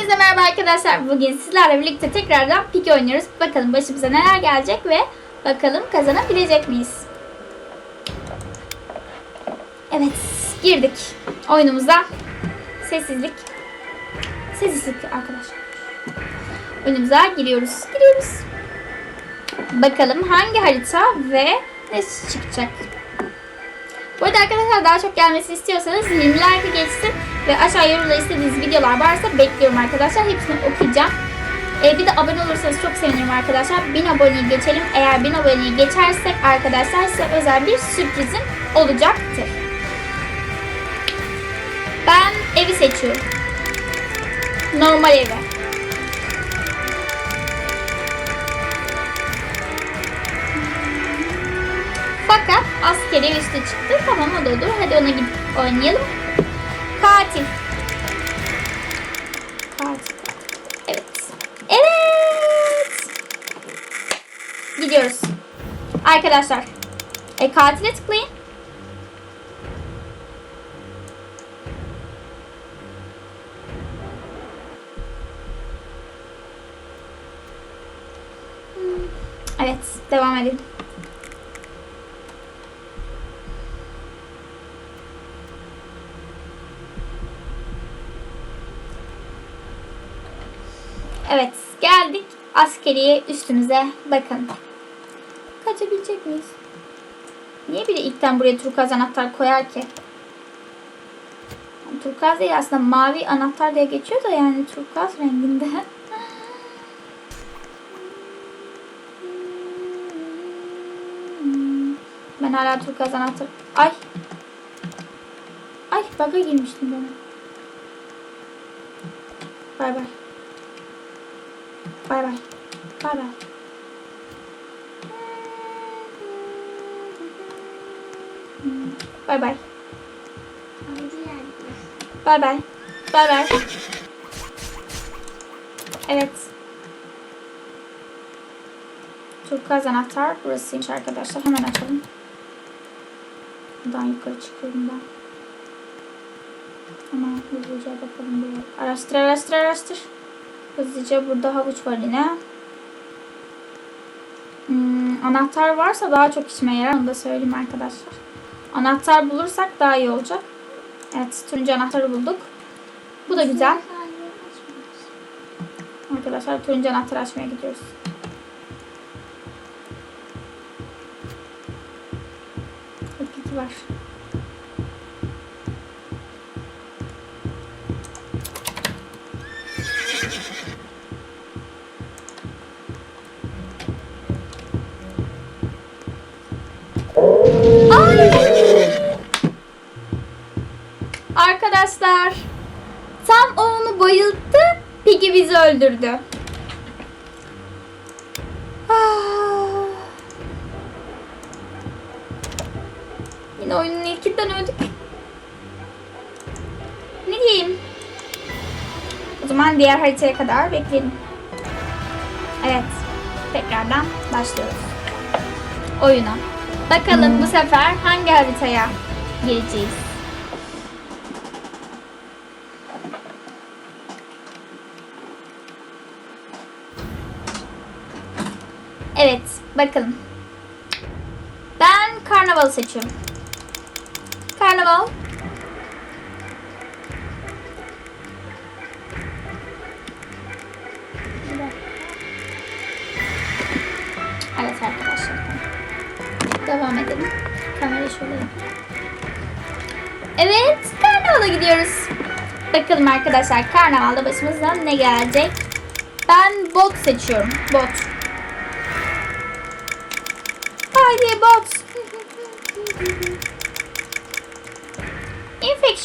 Hepinize merhaba arkadaşlar. Bugün sizlerle birlikte tekrardan Piki oynuyoruz. Bakalım başımıza neler gelecek ve bakalım kazanabilecek miyiz? Evet, girdik oyunumuza. Sessizlik. Sessizlik arkadaşlar. Oyunumuza giriyoruz. Giriyoruz. Bakalım hangi harita ve ne çıkacak? Bu arada arkadaşlar daha çok gelmesini istiyorsanız 20 like geçsin ve aşağı yorumda istediğiniz videolar varsa bekliyorum arkadaşlar. Hepsini okuyacağım. Ee, bir de abone olursanız çok sevinirim arkadaşlar. 1000 aboneyi geçelim. Eğer 1000 aboneyi geçersek arkadaşlar size özel bir sürprizim olacaktır. Ben evi seçiyorum. Normal evi. Fakat askeri üstü çıktı. Tamam o da olur. Hadi ona gidip oynayalım. Katil. Katil. Evet. Evet. Gidiyoruz. Arkadaşlar. E, katile tıklayın. Evet. Devam edelim. Evet, geldik askeriye üstümüze. Bakın. Kaçabilecek miyiz? Niye biri ilkten buraya turkuaz anahtar koyar ki? Turkuaz değil aslında mavi anahtar diye geçiyor da yani turkuaz renginde. Ben hala turkuaz anahtar... Ay! Ay bug'a girmiştim ben. Bay bay. Bay bay. Bay bay. Bay bay. Bay bay. Bay bay. Evet. Turkuaz anahtar burasıymış arkadaşlar. Hemen açalım. Buradan yukarı çıkıyorum ben. Hemen hızlıca bakalım. Araştır araştır araştır. Hızlıca burada havuç var yine. Hmm, anahtar varsa daha çok işime yarar. Onu da söyleyeyim arkadaşlar. Anahtar bulursak daha iyi olacak. Evet turuncu anahtarı bulduk. Bu da güzel. Arkadaşlar turuncu anahtarı açmaya gidiyoruz. Hakiki var. Arkadaşlar tam o onu bayılttı. Piggy bizi öldürdü. Ah. Yine oyunun ilkinden öldük. Ne diyeyim? O zaman diğer haritaya kadar bekleyelim. Evet. Tekrardan başlıyoruz. Oyuna. Bakalım bu sefer hangi haritaya gireceğiz? Bakalım. Ben karnaval seçiyorum. Karnaval. Evet arkadaşlar. Devam edelim. Kamera şöyle. Evet, karnavala gidiyoruz. Bakalım arkadaşlar karnavalda başımıza ne gelecek? Ben bot seçiyorum. Bot.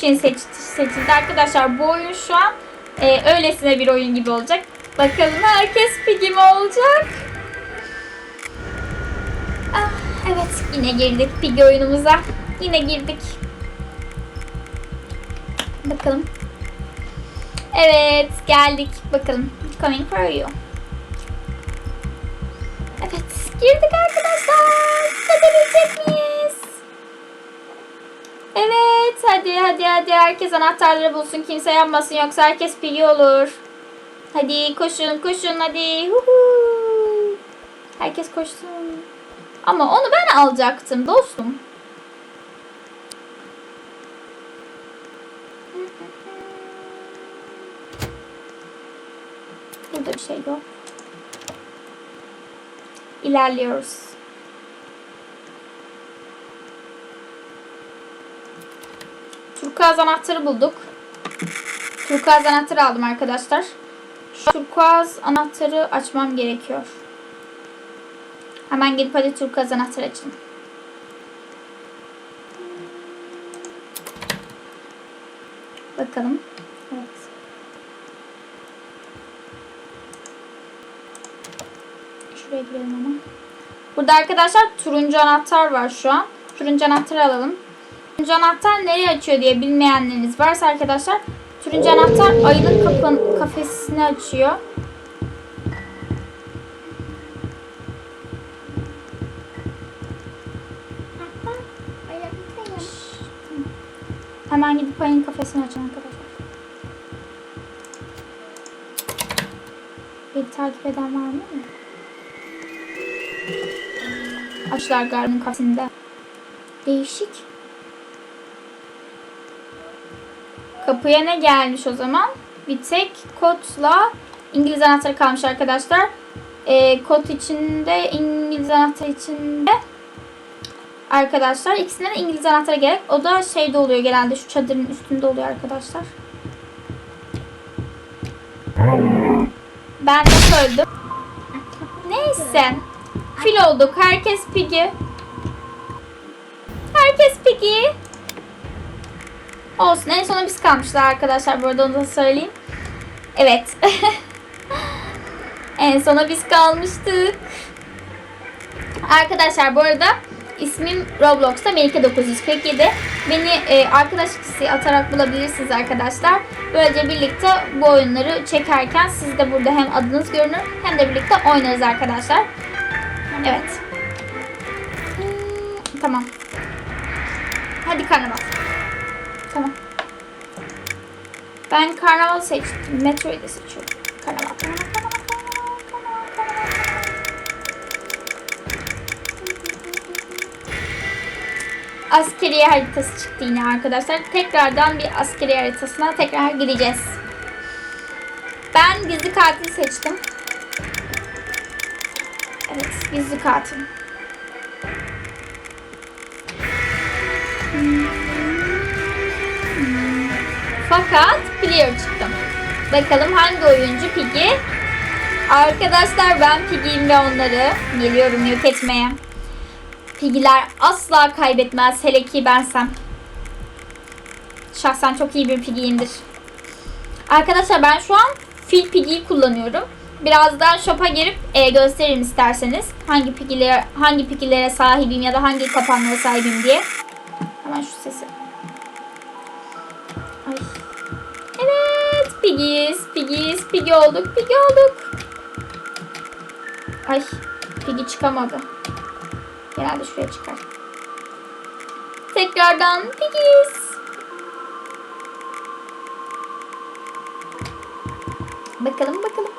Infection seç seçildi arkadaşlar. Bu oyun şu an e, öylesine bir oyun gibi olacak. Bakalım herkes pigi mi olacak? Ah, evet yine girdik pigi oyunumuza. Yine girdik. Bakalım. Evet geldik. Bakalım. Coming for you. Evet girdik arkadaşlar. Kazanabilecek miyiz? Evet hadi hadi hadi herkes anahtarları bulsun kimse yanmasın yoksa herkes pigi olur. Hadi koşun koşun hadi. Huhu. Herkes koşsun. Ama onu ben alacaktım dostum. Burada bir şey yok. İlerliyoruz. Turkuaz anahtarı bulduk. Turkuaz anahtarı aldım arkadaşlar. Şu turkuaz anahtarı açmam gerekiyor. Hemen gidip hadi turkuaz anahtarı açalım. Bakalım. Evet. Şuraya girelim ama. Burada arkadaşlar turuncu anahtar var şu an. Turuncu anahtarı alalım. Turuncu anahtar nereye açıyor diye bilmeyenleriniz varsa arkadaşlar turuncu anahtar ayının kapın, kafesini açıyor. Hemen gidip ayının kafesini açın arkadaşlar. Beni takip eden var mı? Açlar gardın kafesinde. Değişik. Kapıya ne gelmiş o zaman? Bir tek kodla İngiliz anahtarı kalmış arkadaşlar. Ee, kod içinde İngiliz anahtarı içinde arkadaşlar ikisine de İngiliz anahtarı gerek. O da şeyde oluyor genelde şu çadırın üstünde oluyor arkadaşlar. Ben de öldüm. Neyse. Fil olduk. Herkes pigi. Herkes pigi. Olsun. En sona biz kalmışlar arkadaşlar. Bu arada onu da söyleyeyim. Evet. en sona biz kalmıştık. Arkadaşlar bu arada ismim Roblox'ta Melike947. Beni e, arkadaş listesi atarak bulabilirsiniz arkadaşlar. Böylece birlikte bu oyunları çekerken siz de burada hem adınız görünür hem de birlikte oynarız arkadaşlar. Evet. Hmm, tamam. Hadi karnaval. Tamam. Ben karnaval seçtim. Metroyu seçiyorum. Karnaval, karnaval. Askeriye haritası çıktı yine arkadaşlar. Tekrardan bir askeriye haritasına tekrar gideceğiz. Ben gizli katil seçtim. Evet, gizli katil. Fakat player çıktım. Bakalım hangi oyuncu Piggy? Arkadaşlar ben Piggy'yim ve onları geliyorum yok etmeye. Piggy'ler asla kaybetmez. Hele ki bensem. Şahsen çok iyi bir Piggy'yimdir. Arkadaşlar ben şu an fil Piggy'yi kullanıyorum. Birazdan shop'a girip e, gösteririm isterseniz. Hangi Piggy'lere hangi Piggy'lere sahibim ya da hangi kapanmaya sahibim diye. Hemen şu sesi. Piggies, Piggies, Piggy olduk, Piggy olduk. Ay, Piggy çıkamadı. Genelde şuraya çıkar. Tekrardan Piggies. Bakalım bakalım.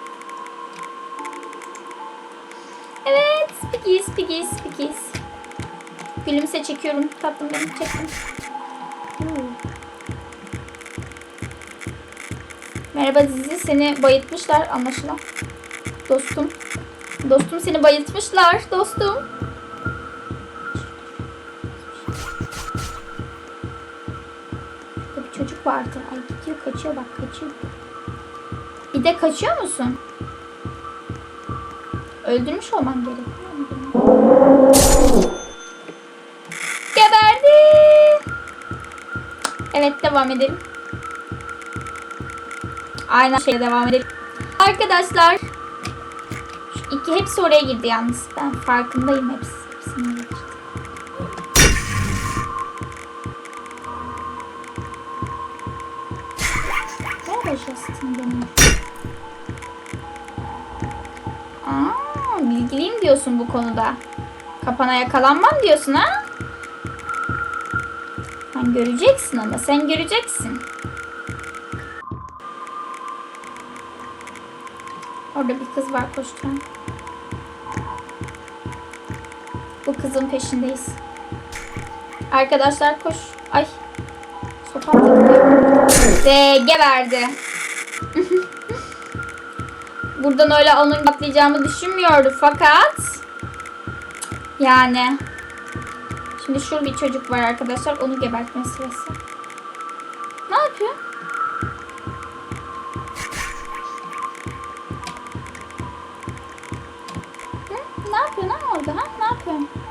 Evet, Piggies, Piggies, Piggies. Gülümse çekiyorum. Tatlım benim çektim. Hmm. Merhaba Zizi seni bayıltmışlar anlaşılan. Dostum. Dostum seni bayıltmışlar dostum. Bir çocuk vardı. Ay gidiyor kaçıyor bak kaçıyor. Bir de kaçıyor musun? Öldürmüş olman gerekiyor. Geberdi. Evet devam edelim. Aynı şeye devam edelim. Arkadaşlar. Şu iki hepsi oraya girdi yalnız. Ben farkındayım hepsi. Hepsini girdi. Merhaba Justin benim. Aa, bilgiliyim diyorsun bu konuda. Kapana yakalanmam diyorsun ha? Sen göreceksin ama sen göreceksin. Kız var koşturan. Bu kızın peşindeyiz. Arkadaşlar koş. Ay. Sokak takılıyor. Ve geberdi. Buradan öyle onun atlayacağımı düşünmüyordu fakat yani şimdi şurada bir çocuk var arkadaşlar onu gebertme sırası. Ne yapıyor? Yapıyor?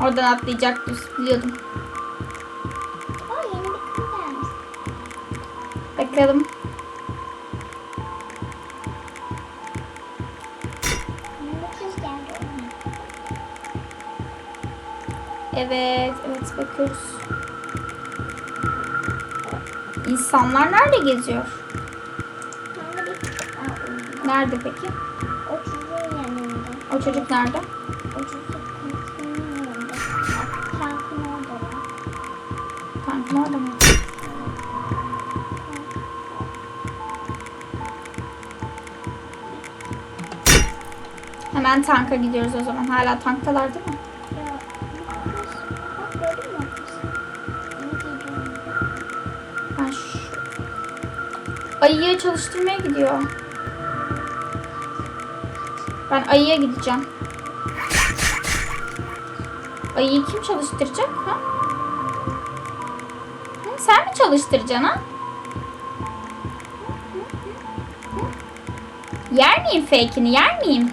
Oradan atlayacaktı biliyordum. Bakalım. Evet, evet bakıyoruz. İnsanlar nerede geziyor? Nerede peki? o çocuğun yanında. O çocuk nerede? O çocuk tankın yanında. Tankın orada var. Tankın orada mı? Hemen tanka gidiyoruz o zaman. Hala tanktalar değil mi? Ayıya çalıştırmaya gidiyor. Ben ayıya gideceğim. Ayıyı kim çalıştıracak ha? Hı, sen mi çalıştıracaksın ha? Yer miyim fake'ini? Yer miyim?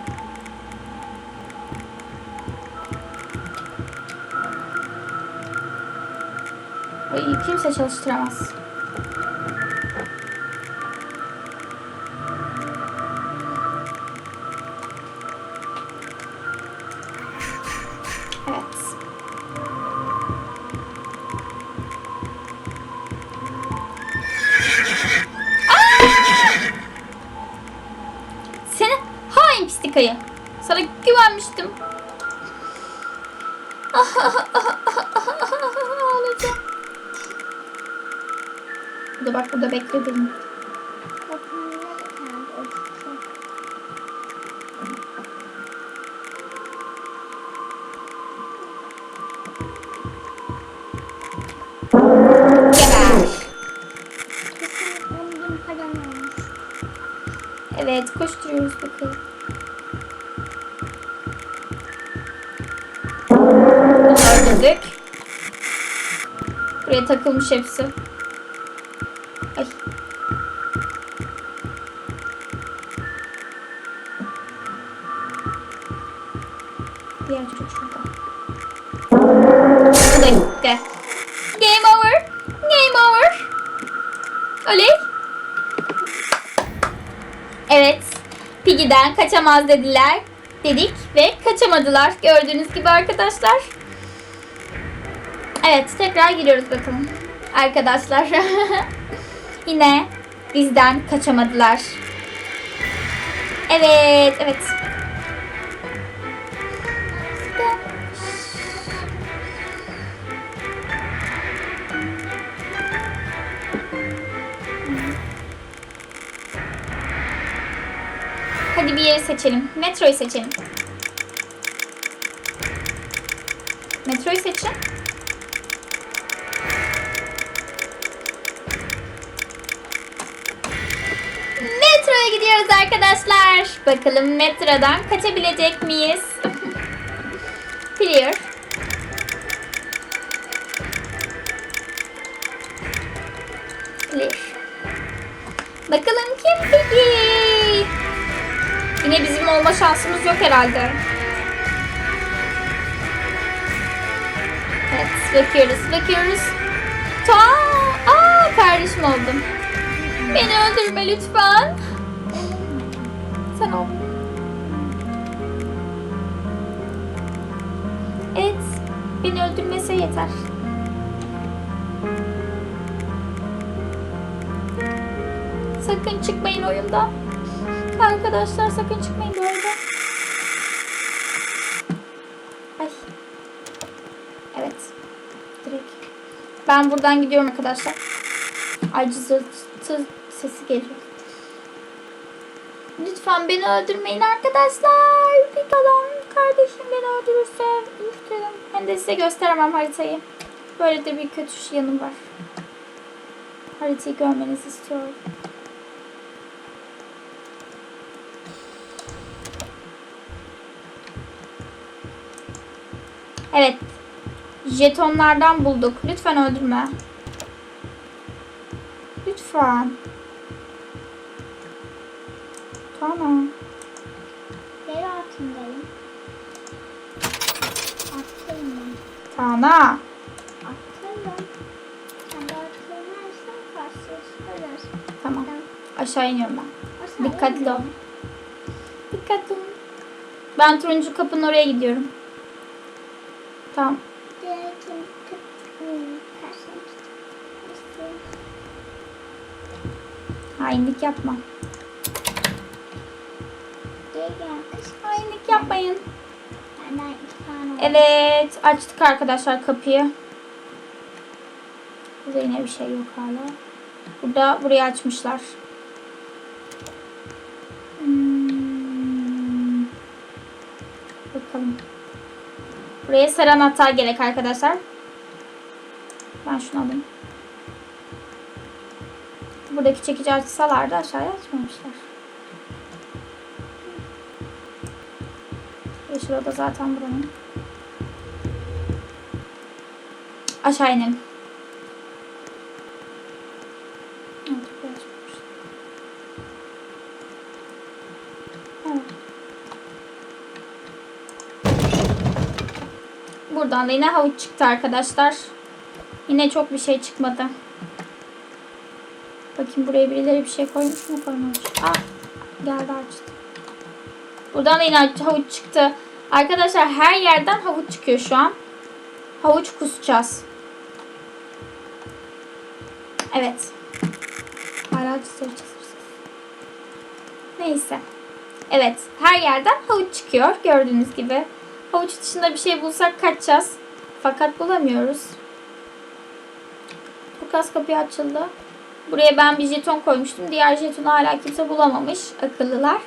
Ayıyı kimse çalıştıramaz. Koşturuyoruz bakalım. Bunu öldürdük. Buraya takılmış hepsi. Kaçamaz dediler. Dedik ve kaçamadılar. Gördüğünüz gibi arkadaşlar. Evet tekrar giriyoruz bakalım. Arkadaşlar. Yine bizden kaçamadılar. Evet, evet. Hadi bir yeri seçelim. Metroyu seçelim. Metroyu seçin. Metroya gidiyoruz arkadaşlar. Bakalım metrodan kaçabilecek miyiz? Clear. Bizim olma şansımız yok herhalde. Evet bakıyoruz bakıyoruz. Ta Aa kardeşim oldum. Beni öldürme lütfen. Sen ol. Evet. Beni öldürmese yeter. Sakın çıkmayın oyundan. Arkadaşlar sakın çıkmayın bu. Ay. Evet. Direkt. Ben buradan gidiyorum arkadaşlar. Ay cızırtı sesi geliyor. Lütfen beni öldürmeyin arkadaşlar. Bir kalan kardeşim beni öldürürse üflerim. Ben de size gösteremem haritayı. Böyle de bir kötü yanım var. Haritayı görmenizi istiyorum. Evet. Jetonlardan bulduk. Lütfen öldürme. Lütfen. Tamam. Yer altındayım. Attayım ben. Tana. Attayım. Sen de attırmazsan karşılaşırız. Tamam. Aşağı iniyorum ben. Sen Dikkatli ol. Dikkatli olun. Ben turuncu kapının oraya gidiyorum. Tamam. Hainlik yapma. Hainlik yapmayın. Evet. Açtık arkadaşlar kapıyı. Burada yine bir şey yok hala. Burada burayı açmışlar. Hmm. Bakalım. Buraya sarı anahtar gerek arkadaşlar. Ben şunu alayım. Buradaki çekici açsalardı aşağıya açmamışlar. Yeşil oda zaten buranın. Aşağı inelim. Evet, buraya açmamışlar. Evet. Buradan da yine havuç çıktı arkadaşlar. Yine çok bir şey çıkmadı. Bakayım buraya birileri bir şey koymuş mu koymamış. Aa, geldi açtı. Buradan da yine havuç çıktı. Arkadaşlar her yerden havuç çıkıyor şu an. Havuç kusacağız. Evet. Hala. Neyse. Evet. Her yerden havuç çıkıyor. Gördüğünüz gibi. Havuç dışında bir şey bulsak kaçacağız. Fakat bulamıyoruz. Bu kas kapıyı açıldı. Buraya ben bir jeton koymuştum. Diğer jetonu hala kimse bulamamış. Akıllılar.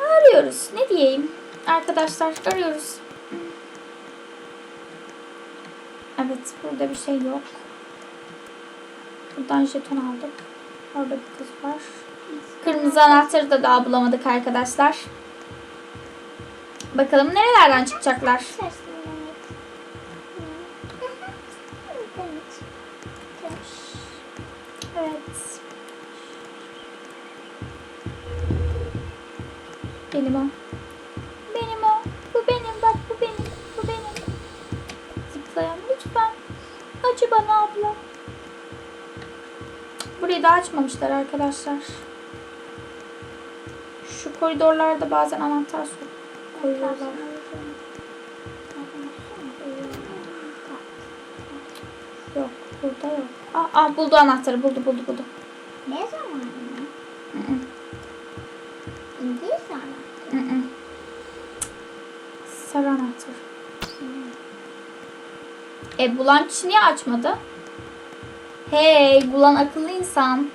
Arıyoruz. Ne diyeyim? Arkadaşlar arıyoruz. Evet. Burada bir şey yok. Buradan jeton aldık. Orada bir kız var. Kırmızı anahtarı da daha bulamadık arkadaşlar. Bakalım nerelerden çıkacaklar. Benim o. Benim o. Bu benim bak bu benim. Bu benim. Zıplayan lütfen. Acı bana abla. Burayı da açmamışlar arkadaşlar. Şu koridorlarda bazen anahtar so- koyuyorlar. Yok burada yok. Aa, aa buldu anahtarı buldu buldu buldu. Ne zaman mı? İngiliz sonra. Hı hı. Sarı anahtar. E bulan kişi niye açmadı? Hey bulan akıllı insan.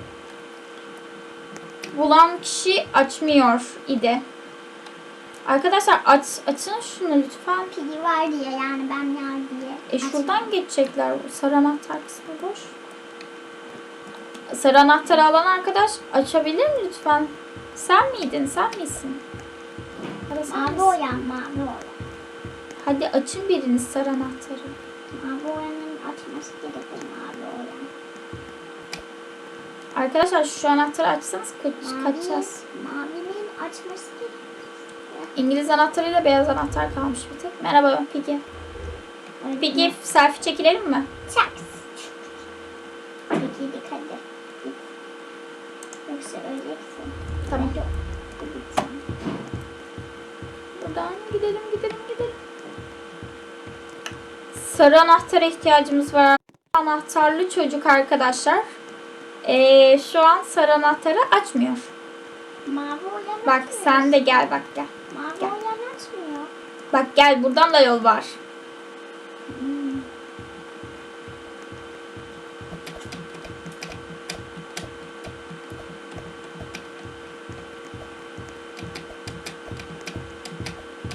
Bulan kişi açmıyor idi. Arkadaşlar aç, açın şunu lütfen. Pigi var diye yani ben yer diye. E şuradan geçecekler. Sarı anahtar kısmı boş. Sarı anahtarı alan arkadaş açabilir mi lütfen? Sen miydin? Sen misin? Ya da sen Mavi misin? oyan, mavi oyan. Hadi açın biriniz sarı anahtarı. Mavi oyanın açması gerekir mavi oyan. Arkadaşlar şu anahtarı açsanız kaç, Mavi, kaçacağız. Mavinin açması. İngiliz anahtarıyla beyaz anahtar kalmış bir tek. Merhaba Piggy. Piggy selfie çekilelim mi? Çaks. Peki dikkat et. Yoksa öleceksin. Tamam. Buradan gidelim gidelim gidelim. Sarı anahtara ihtiyacımız var. Anahtarlı çocuk arkadaşlar. Ee, şu an sarı anahtarı açmıyor. Mavi olan Bak açmıyor. sen de gel bak gel. Mavi Gel. olan açmıyor. Bak gel buradan da yol var. Hmm.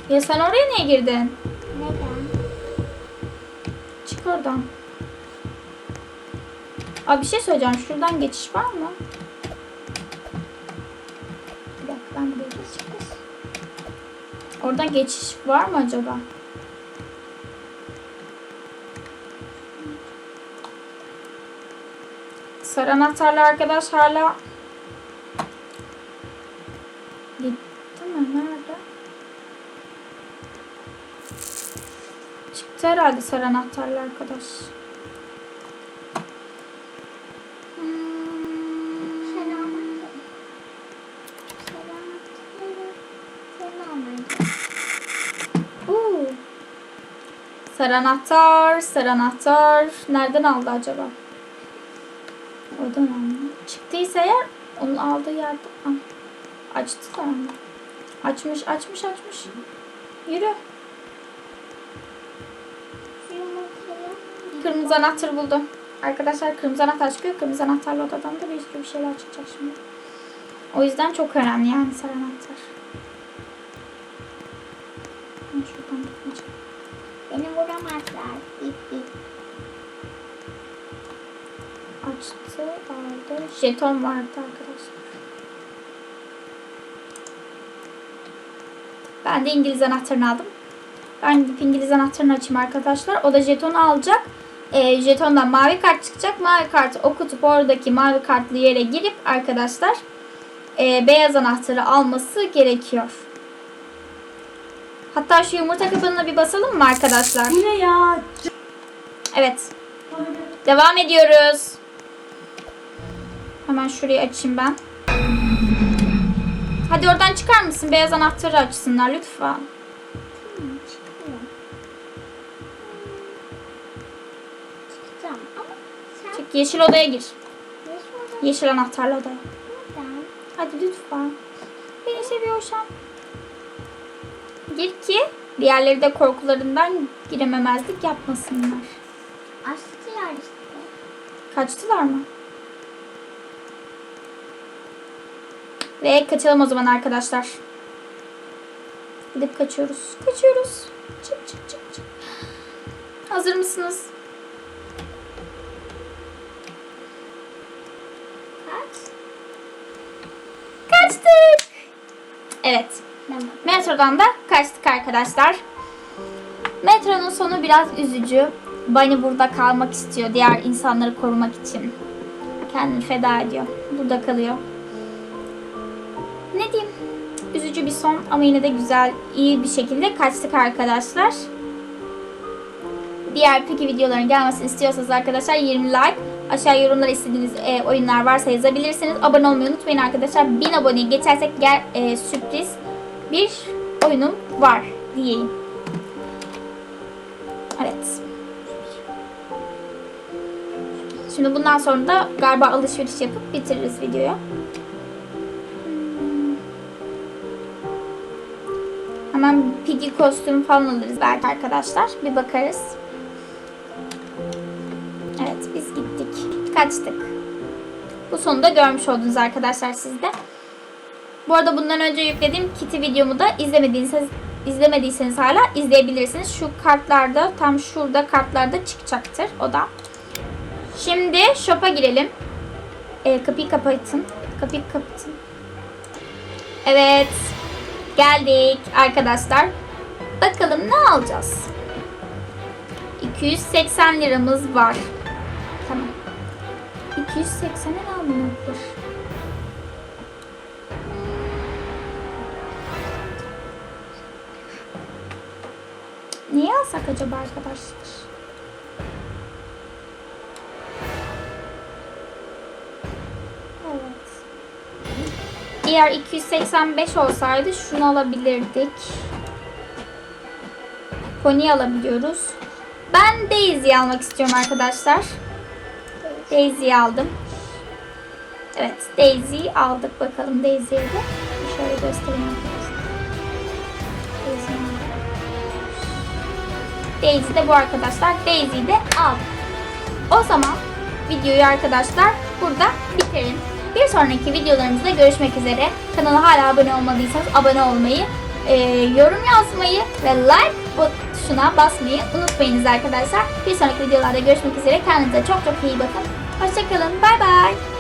Ya sen oraya niye girdin? Neden? Çık oradan. Abi bir şey söyleyeceğim. Şuradan geçiş var mı? Bir dakika ben buraya geçeyim. Oradan geçiş var mı acaba? Sarı anahtarlı arkadaş hala gitti mi? Nerede? Çıktı herhalde sarı anahtarlı arkadaş. Sarı anahtar, sarı anahtar. Nereden aldı acaba? Oradan aldı. Çıktıysa eğer onun aldığı yerde. Açtılar mı? Açmış, açmış, açmış. Yürü. Kırmızı anahtarı buldum. Arkadaşlar kırmızı anahtar çıkıyor. Kırmızı anahtarlı odadan da bir sürü bir şeyler çıkacak şimdi. O yüzden çok önemli yani sarı anahtar. Ben şuradan bakacağım. Beni vuramazlar. İp ip. Açtı, aldı. Jeton vardı arkadaşlar. Ben de İngiliz anahtarını aldım. Ben gidip İngiliz anahtarını açayım arkadaşlar. O da jetonu alacak. Ee, jetondan mavi kart çıkacak. Mavi kartı okutup oradaki mavi kartlı yere girip arkadaşlar e, beyaz anahtarı alması gerekiyor. Hatta şu yumurta kabınına bir basalım mı arkadaşlar? Bu ne ya? Evet. Devam ediyoruz. Hemen şurayı açayım ben. Hadi oradan çıkar mısın? Beyaz anahtarı açsınlar lütfen. Çıkacağım ama sen Çık yeşil odaya gir. Yeşil anahtarlı odaya. Neden? Hadi lütfen. Beni seviyorsan. Gir ki diğerleri de korkularından girememezlik yapmasınlar. Açtılar işte. Kaçtılar mı? Ve kaçalım o zaman arkadaşlar. Gidip kaçıyoruz. Kaçıyoruz. Çık çık çık çık. Hazır mısınız? Kaç? Kaçtık. Evet. Metrodan da kaçtık arkadaşlar. Metronun sonu biraz üzücü. Bunny burada kalmak istiyor diğer insanları korumak için. Kendini feda ediyor. Burada kalıyor. Ne diyeyim? Üzücü bir son ama yine de güzel, iyi bir şekilde kaçtık arkadaşlar. Diğer Piki videoların gelmesini istiyorsanız arkadaşlar 20 like. Aşağı yorumlara istediğiniz e, oyunlar varsa yazabilirsiniz. Abone olmayı unutmayın arkadaşlar. 1000 aboneyi geçersek gel, e, sürpriz bir oyunum var diyeyim. Evet. Şimdi bundan sonra da galiba alışveriş yapıp bitiririz videoyu. Hmm. Hemen Piggy kostüm falan alırız belki arkadaşlar. Bir bakarız. Evet biz gittik. Kaçtık. Bu sonunda görmüş oldunuz arkadaşlar siz de. Bu arada bundan önce yüklediğim Kitty videomu da izlemediyseniz izlemediyseniz hala izleyebilirsiniz. Şu kartlarda tam şurada kartlarda çıkacaktır o da. Şimdi shop'a girelim. Ee, kapıyı kapatın. Kapıyı kapatın. Evet. Geldik arkadaşlar. Bakalım ne alacağız? 280 liramız var. Tamam. 280'e ne alınır? Niye alsak acaba arkadaşlar? Evet. Eğer 285 olsaydı şunu alabilirdik. Pony alabiliyoruz. Ben Daisy'yi almak istiyorum arkadaşlar. Daisy'yi aldım. Evet Daisy aldık bakalım Daisy'ye de. Şöyle göstereyim Daisy de bu arkadaşlar. Daisy'yi de aldık. O zaman videoyu arkadaşlar burada bitirelim. Bir sonraki videolarımızda görüşmek üzere. Kanala hala abone olmadıysanız abone olmayı, e, yorum yazmayı ve like tuşuna basmayı unutmayınız arkadaşlar. Bir sonraki videolarda görüşmek üzere. Kendinize çok çok iyi bakın. Hoşçakalın. Bay bay.